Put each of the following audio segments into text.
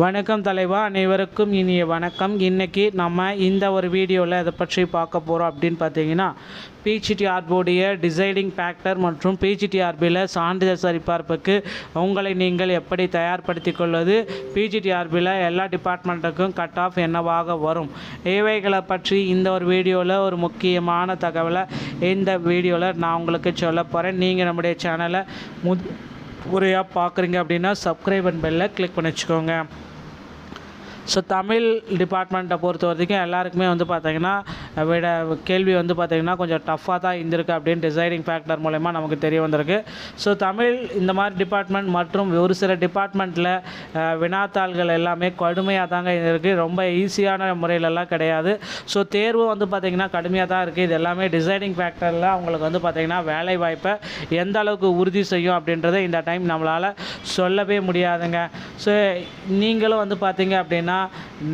வணக்கம் தலைவா அனைவருக்கும் இனிய வணக்கம். இன்றைக்கி நம்ம இந்த ஒரு வீடியோவில் இதை பற்றி பார்க்க போகிறோம் அப்படின்னு பார்த்தீங்கன்னா பிஜிடிஆர்போடைய டிசைடிங் ஃபேக்டர் மற்றும் பிஜிடிஆர்பியில் சான்றிதழ் சரிபார்ப்புக்கு உங்களை நீங்கள் எப்படி தயார்படுத்தி கொள்வது? பிஜிடிஆர்பியில் எல்லா டிபார்ட்மெண்ட்டுக்கும் கட் ஆஃப் என்னவாக வரும்? இவைகளை பற்றி இந்த ஒரு வீடியோவில் ஒரு முக்கியமான தகவலை இந்த வீடியோவில் நான் உங்களுக்கு சொல்ல போகிறேன் நீங்கள் நம்முடைய சேனலை முறையாக பார்க்குறீங்க அப்படின்னா சப்ஸ்கிரைப் அண்ட் பெல்லை கிளிக் பண்ணி வச்சுக்கோங்க. ஸோ தமிழ் டிபார்ட்மெண்ட்டை பொறுத்த வரைக்கும் எல்லாருக்குமே வந்து பார்த்தீங்கன்னா விட கேள்வி வந்து பார்த்திங்கன்னா கொஞ்சம் டஃப்பாக தான் இருந்திருக்கு அப்படின்னு டிசைடிங் ஃபேக்டர் மூலயமா நமக்கு தெரிய வந்திருக்கு. ஸோ தமிழ் இந்த மாதிரி டிபார்ட்மெண்ட் மற்றும் ஒரு சில டிபார்ட்மெண்ட்டில் வினாத்தாள்கள் எல்லாமே கடுமையாக தாங்க இருக்குது ரொம்ப ஈஸியான முறையிலலாம் கிடையாது. ஸோ தேர்வு வந்து பார்த்திங்கன்னா கடுமையாக தான் இருக்குது இது எல்லாமே டிசைடிங் ஃபேக்டரில் அவங்களுக்கு வந்து பார்த்திங்கன்னா வேலை வாய்ப்பை எந்த அளவுக்கு உறுதி செய்யும் அப்படின்றத இந்த டைம் நம்மளால் சொல்லவே முடியாதுங்க. ஸோ நீங்களும் வந்து பார்த்திங்க அப்படின்னா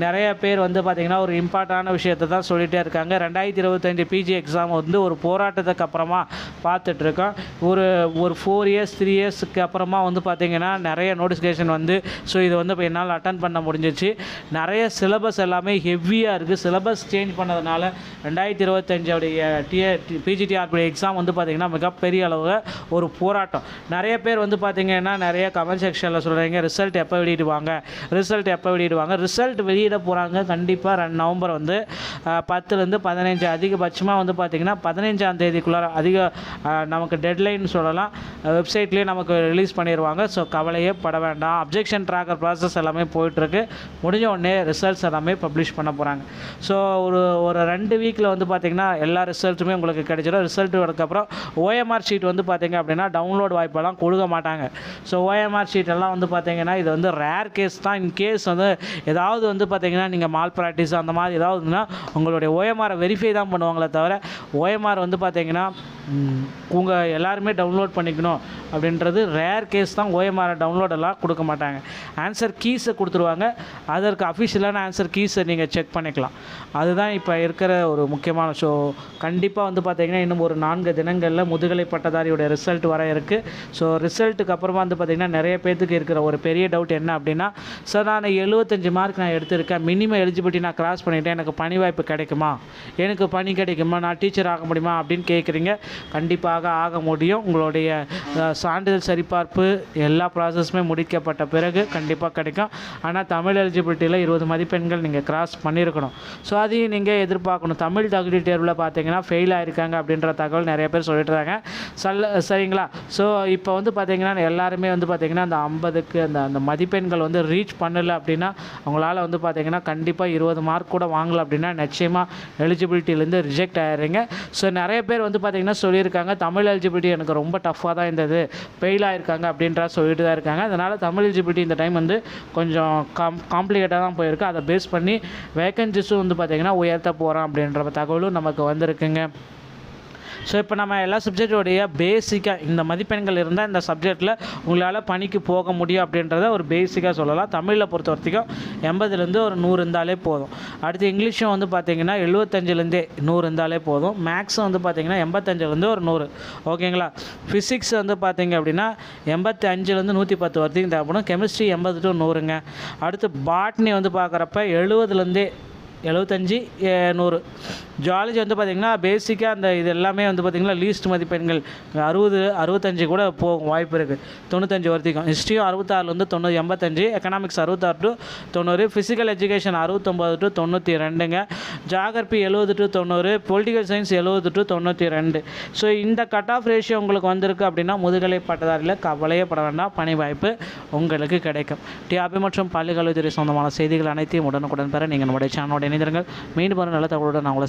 நிறைய பேர் வந்து பார்த்திங்கன்னா ஒரு இம்பார்ட்டான விஷயத்தை தான் சொல்லிகிட்டே இருக்காங்க. ரெண்டாயிரத்தி இருபத்தஞ்சி பிஜி எக்ஸாம் வந்து ஒரு போராட்டத்துக்கு அப்புறமா பார்த்துட்ருக்கோம். ஒரு ஒரு ஃபோர் இயர்ஸ் த்ரீ இயர்ஸ்க்கு அப்புறமா வந்து பார்த்திங்கன்னா நிறைய நோட்டிஃபிகேஷன் வந்து ஸோ இது வந்து இப்போ என்னால் அட்டன் பண்ண முடிஞ்சிச்சு. நிறைய சிலபஸ் எல்லாமே ஹெவியாக இருக்குது சிலபஸ் சேஞ்ச் பண்ணதுனால ரெண்டாயிரத்தி இருபத்தஞ்சோடைய டிஏ பிஜிடிஆர்பி எக்ஸாம் வந்து பார்த்திங்கன்னா மிகப்பெரிய அளவில் ஒரு போராட்டம். நிறைய பேர் வந்து பார்த்திங்கன்னா நிறைய கமெண்ட் செக்ஷனில் சொல்கிறீங்க ரிசல்ட் எப்போ வெளியிடுவாங்க? ரிசல்ட் எப்போ வெளியிடுவாங்க? ரிசல்ட் வெளியிட போகிறாங்க கண்டிப்பாக ரெண்டு நவம்பர் வந்து பத்துலேருந்து வந்து பதினஞ்சு அதிகபட்சமாக வந்து பார்த்திங்கன்னா பதினஞ்சாம் தேதிக்குள்ளார அதிக நமக்கு டெட்லைன் சொல்லலாம். வெப்சைட்லேயே நமக்கு ரிலீஸ் பண்ணிடுவாங்க ஸோ கவலையே பட வேண்டாம். அப்ஜெக்ஷன் ட்ராக்கர் ப்ராசஸ் எல்லாமே போயிட்டுருக்கு. முடிஞ்ச உடனே ரிசல்ட்ஸ் எல்லாமே பப்ளிஷ் பண்ண போகிறாங்க ஸோ ஒரு ஒரு ரெண்டு வீக்கில் வந்து பார்த்திங்கன்னா எல்லா ரிசல்ட்டுமே உங்களுக்கு கிடைச்சிடும். ரிசல்ட் வரதுக்கப்புறம் ஓஎம்ஆர் ஷீட் வந்து பார்த்திங்க அப்படின்னா டவுன்லோட் வாய்ப்பெல்லாம் கொடுக்க மாட்டாங்க. ஸோ ஓஎம்ஆர் ஷீட் எல்லாம் வந்து பார்த்திங்கன்னா இது வந்து ரேர் கேஸ் தான். இன் கேஸ் வந்து ஏதாவது வந்து பார்த்திங்கன்னா நீங்கள் மால் ப்ராக்டிஸ் அந்த மாதிரி ஏதாவதுன்னா உங்களுடைய ஓஎம்ஆரை வெரிஃபை தான் பண்ணுவாங்களே தவிர ஓஎம்ஆர் வந்து பார்த்திங்கன்னா உங்கள் எல்லாருமே டவுன்லோட் பண்ணிக்கணும் அப்படின்றது ரேர் கேஸ் தான் ஓஎம்ஆரை டவுன்லோடெல்லாம் கொடுக்க மாட்டாங்க. ஆன்சர் கீஸை கொடுத்துருவாங்க. அதற்கு அஃபிஷியலான ஆன்சர் கீஸை நீங்கள் செக் பண்ணிக்கலாம். அதுதான் இப்போ இருக்கிற ஒரு முக்கியமான ஷோ கண்டிப்பாக வந்து பார்த்திங்கன்னா இன்னும் ஒரு நான்கு தினங்களில் முதுகலை பட்டதாரியோட ரிசல்ட் வர இருக்குது ஸோ ரிசல்ட்டுக்கு அப்புறமா வந்து பார்த்திங்கன்னா நிறைய பேர்த்துக்கு இருக்கிற ஒரு பெரிய டவுட் என்ன அப்படின்னா சார் நான் எழுபத்தஞ்சு மார்க் நான் எடுத்திருக்கேன். மினிமம் எலிஜிபிலிட்டி நான் கிராஸ் பண்ணிட்டேன். எனக்கு பணி வாய்ப்பு கிடைக்குமா? எனக்கு பணி கிடைக்குமா? நான் டீச்சர் ஆக முடியுமா? அப்படின்னு கேட்குறீங்க கண்டிப்பாக ஆக முடியும். உங்களுடைய சான்றிதழ் சரிபார்ப்பு எல்லா ப்ராசஸுமே முடிக்கப்பட்ட பிறகு கண்டிப்பாக கிடைக்கும். ஆனால் தமிழ் எலிஜிபிலிட்டியில் இருபது மதிப்பெண்கள் நீங்கள் கிராஸ் பண்ணியிருக்கணும். ஸோ அதையும் நீங்கள் எதிர்பார்க்கணும். தமிழ் தகுதி தேர்வில் பார்த்தீங்கன்னா ஃபெயில் ஆகிருக்காங்க அப்படின்ற தகவல் நிறைய பேர் சொல்லிட்டுறாங்க சல்ல சரிங்களா? ஸோ இப்போ வந்து பார்த்தீங்கன்னா எல்லாருமே வந்து பார்த்தீங்கன்னா அந்த ஐம்பதுக்கு அந்த அந்த மதிப்பெண்கள் வந்து ரீச் பண்ணலை அப்படின்னா அவங்களால வந்து பார்த்தீங்கன்னா கண்டிப்பாக இருபது மார்க் கூட வாங்கலை அப்படின்னா நிச்சயமாக எலிஜிபிலிட்டியிலேருந்து ரிஜெக்ட் ஆகிடுறீங்க ஸோ நிறைய பேர் வந்து பார்த்தீங்கன்னா சொல்லியிருக்காங்க. தமிழ் எலிஜிபிலிட்டி எனக்கு ரொம்ப டஃப்பாக தான் இருந்தது. ஃபெயில் ஆயிருக்காங்க அப்படின்றா சொல்லிட்டு தான் இருக்காங்க. அதனால் தமிழ் எலிஜிபிலிட்டி இந்த டைம் வந்து கொஞ்சம் காம் காம்ப்ளிகேட்டாக தான் போயிருக்கு. அதை பேஸ் பண்ணி வேக்கன்சிஸும் வந்து பார்த்திங்கன்னா உயர்த்த போகிறோம் அப்படின்ற தகவலும் நமக்கு வந்திருக்குங்க. ஸோ இப்போ நம்ம எல்லா சப்ஜெக்டோடைய பேசிக்காக இந்த மதிப்பெண்கள் இருந்தால் இந்த சப்ஜெக்டில் உங்களால் பணிக்கு போக முடியும் அப்படின்றத ஒரு பேசிக்காக சொல்லலாம். தமிழில் பொறுத்த வரைக்கும் எண்பதுலேருந்து ஒரு நூறு இருந்தாலே போதும். அடுத்து இங்கிலீஷும் வந்து பார்த்தீங்கன்னா எழுபத்தஞ்சிலேருந்தே நூறு இருந்தாலே போதும். மேக்ஸும் வந்து பார்த்தீங்கன்னா எண்பத்தஞ்சிலேருந்து ஒரு நூறு. ஓகேங்களா ஃபிசிக்ஸ் வந்து பார்த்தீங்க அப்படின்னா எண்பத்தி அஞ்சுலேருந்து நூற்றி பத்து வரைக்கும் தேவைப்படும் கெமிஸ்ட்ரி எண்பது டு நூறுங்க. அடுத்து பாட்னி வந்து பார்க்குறப்ப எழுபதுலேருந்தே எழுபத்தஞ்சி நூறு. ஜாலஜி வந்து பார்த்திங்கன்னா பேசிக்காக அந்த இது எல்லாமே வந்து பார்த்திங்கன்னா லீஸ்ட் மதிப்பெண்கள். அறுபது அறுபத்தஞ்சு கூட போகும் வாய்ப்பு இருக்குது தொண்ணூத்தஞ்சு வரைக்கும் ஹிஸ்ட்ரியும் அறுபத்தாறுலேருந்து தொண்ணூறு எண்பத்தஞ்சு எக்கனாமிக்ஸ் அறுபத்தாறு டு தொண்ணூறு ஃபிசிக்கல் எஜுகேஷன் அறுபத்தொம்பது டு தொண்ணூற்றி ரெண்டுங்க. ஜாகிரபி எழுபது டு தொண்ணூறு பொலிட்டிக்கல் சயின்ஸ் எழுபது டு தொண்ணூற்றி ரெண்டு. ஸோ இந்த கட் ஆஃப் ரேஷியோ உங்களுக்கு வந்திருக்கு அப்படின்னா முதுகலை பட்டதாரியில் கவலையே பட வேண்டாம். பணி வாய்ப்பு உங்களுக்கு கிடைக்கும். டிஆபி மற்றும் பள்ளிக்கல்வித்துறை சொந்தமான செய்திகள் அனைத்தையும் உடனுக்குடன் பெற நீங்கள் நம்முடைய சேனலோட இணைந்திருங்கள். மீண்டும் நல்ல தகவலோடு நான் உங்களை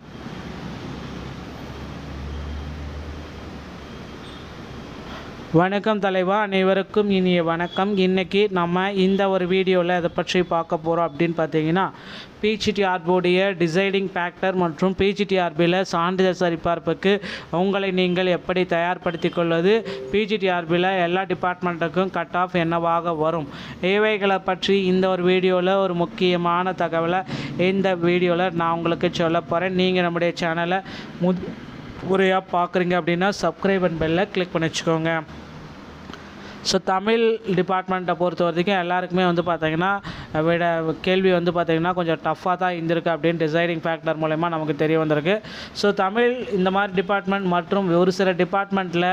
வணக்கம் தலைவா அனைவருக்கும் இனிய வணக்கம். இன்றைக்கி நம்ம இந்த ஒரு வீடியோவில் இதை பற்றி பார்க்க போகிறோம் அப்படின்னு பார்த்தீங்கன்னா பிஜிடிஆர்போடைய டிசைடிங் ஃபேக்டர் மற்றும் பிஜிடிஆர்பியில் சான்றிதழ் சரிபார்ப்புக்கு உங்களை நீங்கள் எப்படி தயார்படுத்தி கொள்வது பிஜிடிஆர்பியில் எல்லா டிபார்ட்மெண்ட்டுக்கும் கட் ஆஃப் என்னவாக வரும் இவைகளை பற்றி இந்த ஒரு வீடியோவில் ஒரு முக்கியமான தகவலை இந்த வீடியோவில் நான் உங்களுக்கு சொல்ல போகிறேன் நீங்கள் நம்முடைய சேனலை முத் முறையாக பார்க்குறீங்க அப்படின்னா சப்ஸ்கிரைப் அண்ட் பெல்லை கிளிக் பண்ணி வச்சுக்கோங்க. ஸோ தமிழ் டிபார்ட்மெண்ட்டை பொறுத்த வரைக்கும் எல்லாருக்குமே வந்து பார்த்தீங்கன்னா விட கேள்வி வந்து பார்த்தீங்கன்னா கொஞ்சம் டஃப்பாக தான் இருந்திருக்கு அப்படின்னு டிசைடிங் ஃபேக்டர் மூலயமா நமக்கு தெரிய வந்திருக்கு. ஸோ தமிழ் இந்த மாதிரி டிபார்ட்மெண்ட் மற்றும் ஒரு சில டிபார்ட்மெண்ட்டில்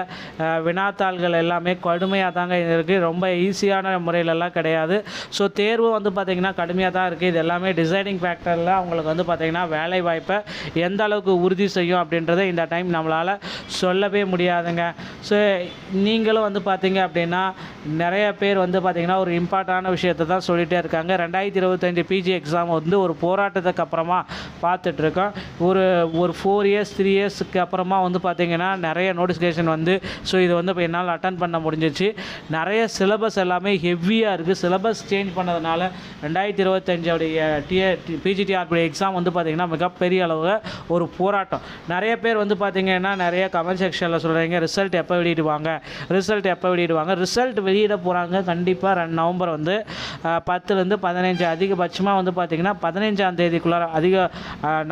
வினாத்தாள்கள் எல்லாமே கடுமையாக தாங்க இருக்குது ரொம்ப ஈஸியான முறையிலலாம் கிடையாது. ஸோ தேர்வு வந்து பார்த்திங்கன்னா கடுமையாக தான் இருக்குது இது எல்லாமே டிசைடிங் ஃபேக்டரில் அவங்களுக்கு வந்து பார்த்திங்கன்னா வேலை வாய்ப்பை எந்த அளவுக்கு உறுதி செய்யும் அப்படின்றத இந்த டைம் நம்மளால் சொல்லவே முடியாதுங்க. ஸோ நீங்களும் வந்து பார்த்தீங்க அப்படின்னா நிறைய பேர் வந்து பார்த்திங்கன்னா ஒரு இம்பார்ட்டான விஷயத்தை தான் சொல்லிகிட்டே இருக்காங்க. ரெண்டாயிரத்தி இருபத்தஞ்சி பிஜி எக்ஸாம் வந்து ஒரு போராட்டத்துக்கு அப்புறமா பார்த்துட்ருக்கோம் ஒரு ஒரு ஃபோர் இயர்ஸ் த்ரீ இயர்ஸ்க்கு அப்புறமா வந்து பார்த்திங்கன்னா நிறைய நோட்டிஃபிகேஷன் வந்து ஸோ இது வந்து இப்போ என்னால் அட்டன் பண்ண முடிஞ்சிச்சு. நிறைய சிலபஸ் எல்லாமே ஹெவியாக இருக்குது சிலபஸ் சேஞ்ச் பண்ணதுனால ரெண்டாயிரத்தி இருபத்தஞ்சோடைய டிஏ பிஜிடிஆர்பி எக்ஸாம் வந்து பார்த்திங்கன்னா மிகப்பெரிய அளவு ஒரு போராட்டம். நிறைய பேர் வந்து பார்த்திங்கன்னா நிறைய கமெண்ட் செக்ஷனில் சொல்கிறீங்க ரிசல்ட் எப்போ வெளியிடுவாங்க? ரிசல்ட் எப்போ வெளியிடுவாங்க? ரிசல்ட் வெளியிட போகிறாங்க கண்டிப்பாக ரெண்டு நவம்பர் வந்து பத்துலேருந்து பதினஞ்சு அதிகபட்சமாக வந்து பார்த்திங்கன்னா பதினஞ்சாம் தேதிக்குள்ளார அதிக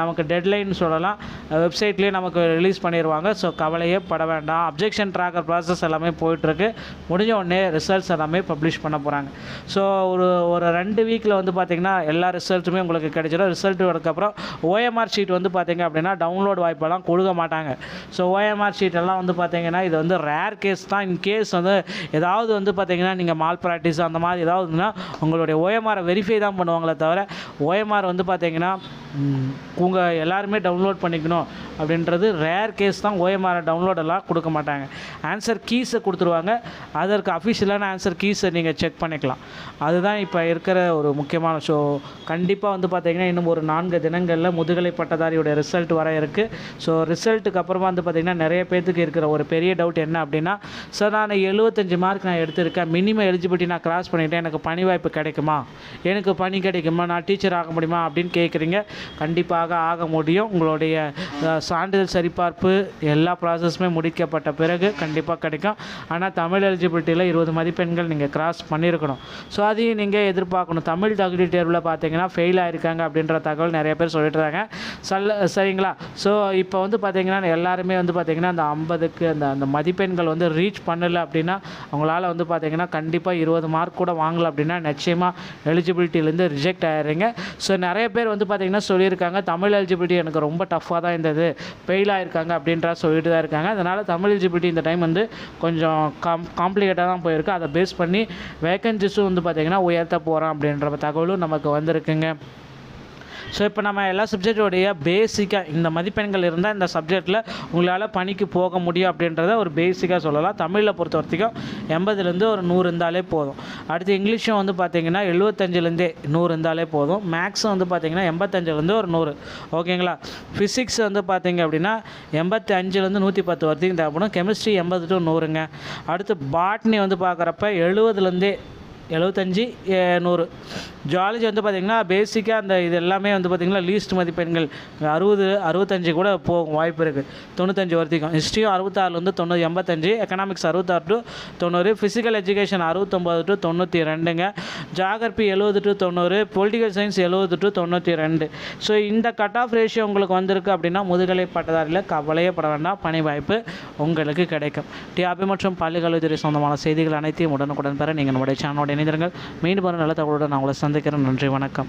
நமக்கு டெட்லைன் சொல்லலாம். வெப்சைட்லேயே நமக்கு ரிலீஸ் பண்ணிடுவாங்க ஸோ கவலையே பட வேண்டாம். அப்ஜெக்ஷன் ட்ராக்கர் ப்ராசஸ் எல்லாமே போயிட்டுருக்கு. முடிஞ்ச உடனே ரிசல்ட்ஸ் எல்லாமே பப்ளிஷ் பண்ண போகிறாங்க ஸோ ஒரு ஒரு ரெண்டு வீக்கில் வந்து பார்த்திங்கன்னா எல்லா ரிசல்ட்டுமே உங்களுக்கு கிடைச்சிடும். ரிசல்ட் வரதுக்கப்புறம் ஓஎம்ஆர் ஷீட் வந்து பார்த்திங்க அப்படின்னா டவுன்லோட் வாய்ப்பெல்லாம் கொடுக்க மாட்டாங்க. ஸோ ஓஎம்ஆர் ஷீட் எல்லாம் வந்து பார்த்திங்கன்னா இது வந்து ரேர் கேஸ் தான். இன் கேஸ் வந்து ஏதாவது வந்து பார்த்திங்கன்னா நீங்கள் மால் ப்ராக்டிஸ் அந்த மாதிரி ஏதாவதுன்னா உங்களுடைய ஓஎம்ஆரை வெரிஃபை தான் பண்ணுவாங்களே தவிர ஓஎம்ஆர் வந்து பார்த்திங்கன்னா உங்கள் எல்லாருமே டவுன்லோட் பண்ணிக்கணும் அப்படின்றது ரேர் கேஸ் தான் ஓஎம்ஆரை டவுன்லோடெல்லாம் கொடுக்க மாட்டாங்க. ஆன்சர் கீஸை கொடுத்துருவாங்க. அதற்கு அஃபிஷியலான ஆன்சர் கீஸை நீங்கள் செக் பண்ணிக்கலாம். அதுதான் இப்போ இருக்கிற ஒரு முக்கியமான ஷோ கண்டிப்பாக வந்து பார்த்திங்கன்னா இன்னும் ஒரு நான்கு தினங்களில் முதுகலை பட்டதாரியோட ரிசல்ட் வர இருக்குது ஸோ ரிசல்ட்டுக்கு அப்புறமா வந்து பார்த்திங்கன்னா நிறைய பேர்த்துக்கு இருக்கிற ஒரு பெரிய டவுட் என்ன அப்படின்னா சார் நான் எழுபத்தஞ்சு மார்க் நான் எடுத்திருக்கேன். மினிமம் எலிஜிபிலிட்டி நான் கிராஸ் பண்ணிவிட்டேன் எனக்கு பணி வாய்ப்பு கிடைக்குமா? எனக்கு பணி கிடைக்குமா? நான் டீச்சர் ஆக முடியுமா? அப்படின்னு கேட்குறீங்க கண்டிப்பாக ஆக முடியும். உங்களுடைய சான்றிதழ் சரிபார்ப்பு எல்லா ப்ராசஸுமே முடிக்கப்பட்ட பிறகு கண்டிப்பாக கிடைக்கும். ஆனால் தமிழ் எலிஜிபிலிட்டியில் இருபது மதிப்பெண்கள் நீங்கள் கிராஸ் பண்ணியிருக்கணும் ஸோ அதையும் நீங்கள் எதிர்பார்க்கணும். தமிழ் தகுதி தேர்வில் பார்த்தீங்கன்னா ஃபெயில் ஆகிருக்காங்க அப்படின்ற தகவல் நிறைய பேர் சொல்லிட்டு இருக்காங்க சல்ல சரிங்களா? ஸோ இப்போ வந்து பார்த்தீங்கன்னா எல்லாருமே வந்து பார்த்தீங்கன்னா அந்த ஐம்பதுக்கு அந்த அந்த மதிப்பெண்கள் வந்து ரீச் பண்ணலை அப்படின்னா அவங்களால வந்து பார்த்தீங்கன்னா கண்டிப்பாக இருபது மார்க் கூட வாங்கலை அப்படின்னா நிச்சயமாக எலிஜிபிலிட்டிலேருந்து ரிஜெக்ட் ஆயிடுறீங்க. ஸோ நிறைய பேர் வந்து பார்த்தீங்கன்னா சொல்லியிருக்காங்க. தமிழ் எலிஜிபிலிட்டி எனக்கு ரொம்ப டஃப்பாக தான் இருந்தது. ஃபெயில் ஆகிருக்காங்க அப்படின்றா சொல்லிட்டு தான் இருக்காங்க. அதனால் தமிழ் எலிஜிபிலிட்டி இந்த டைம் வந்து கொஞ்சம் காம் காம்ப்ளிகேட்டாக தான் போயிருக்கு. அதை பேஸ் பண்ணி வேக்கன்சிஸும் வந்து பார்த்திங்கன்னா உயர்த்த போகிறோம் அப்படின்ற தகவலும் நமக்கு வந்திருக்குங்க. ஸோ இப்போ நம்ம எல்லா சப்ஜெக்டோடைய பேசிக்காக இந்த மதிப்பெண்கள் இருந்தால் இந்த சப்ஜெக்டில் உங்களால் பணிக்கு போக முடியும் அப்படின்றத ஒரு பேசிக்காக சொல்லலாம். தமிழில் பொறுத்த வரைக்கும் எண்பதுலேருந்து ஒரு நூறு இருந்தாலே போதும். அடுத்து இங்கிலீஷும் வந்து பார்த்தீங்கன்னா எழுபத்தஞ்சிலேருந்தே நூறு இருந்தாலே போதும். மேக்ஸும் வந்து பார்த்தீங்கன்னா எண்பத்தஞ்சிலேருந்து ஒரு நூறு. ஓகேங்களா ஃபிசிக்ஸ் வந்து பார்த்தீங்க அப்படின்னா எண்பத்தி அஞ்சுலேருந்து நூற்றி பத்து வரைக்கும் தேவைப்படும் கெமிஸ்ட்ரி எண்பது டு நூறுங்க. அடுத்து பாட்னி வந்து பார்க்குறப்ப எழுபதுலேருந்தே எழுபத்தஞ்சி நூறு. ஜுவாலஜி வந்து பார்த்திங்கன்னா பேசிக்காக அந்த இது எல்லாமே வந்து பார்த்திங்கன்னா லீஸ்ட் மதிப்பெண்கள். அறுபது அறுபத்தஞ்சு கூட போகும் வாய்ப்பு இருக்குது தொண்ணூத்தஞ்சு வரைக்கும். ஹிஸ்ட்ரியும் அறுபத்தாறுலேருந்து தொண்ணூறு எண்பத்தஞ்சு. எக்கனாமிக்ஸ் அறுபத்தாறு டு தொண்ணூறு. ஃபிசிக்கல் எஜுகேஷன் அறுபத்தொம்போது டு தொண்ணூற்றி ரெண்டுங்க. ஜாகிரபி எழுபது டு தொண்ணூறு. பொலிட்டிக்கல் சயின்ஸ் எழுபது டு தொண்ணூற்றி ரெண்டு. ஸோ இந்த கட் ஆஃப் ரேஷியோ உங்களுக்கு வந்திருக்கு அப்படின்னா முதுகலை பட்டதாரியில் கவலையே பட வேண்டாம். பணி வாய்ப்பு உங்களுக்கு கிடைக்கும். டிஆபி மற்றும் பள்ளிக்கல்வித்துறை சொந்தமான செய்திகள் அனைத்தையும் உடனுக்குடன் பெற நீங்கள் நம்முடைய சேனலோட இணைந்திருங்கள். மீண்டும் ஒரு நல்ல தகவலோடு நான் உங்களை சந்திக்கிறேன். நன்றி வணக்கம்.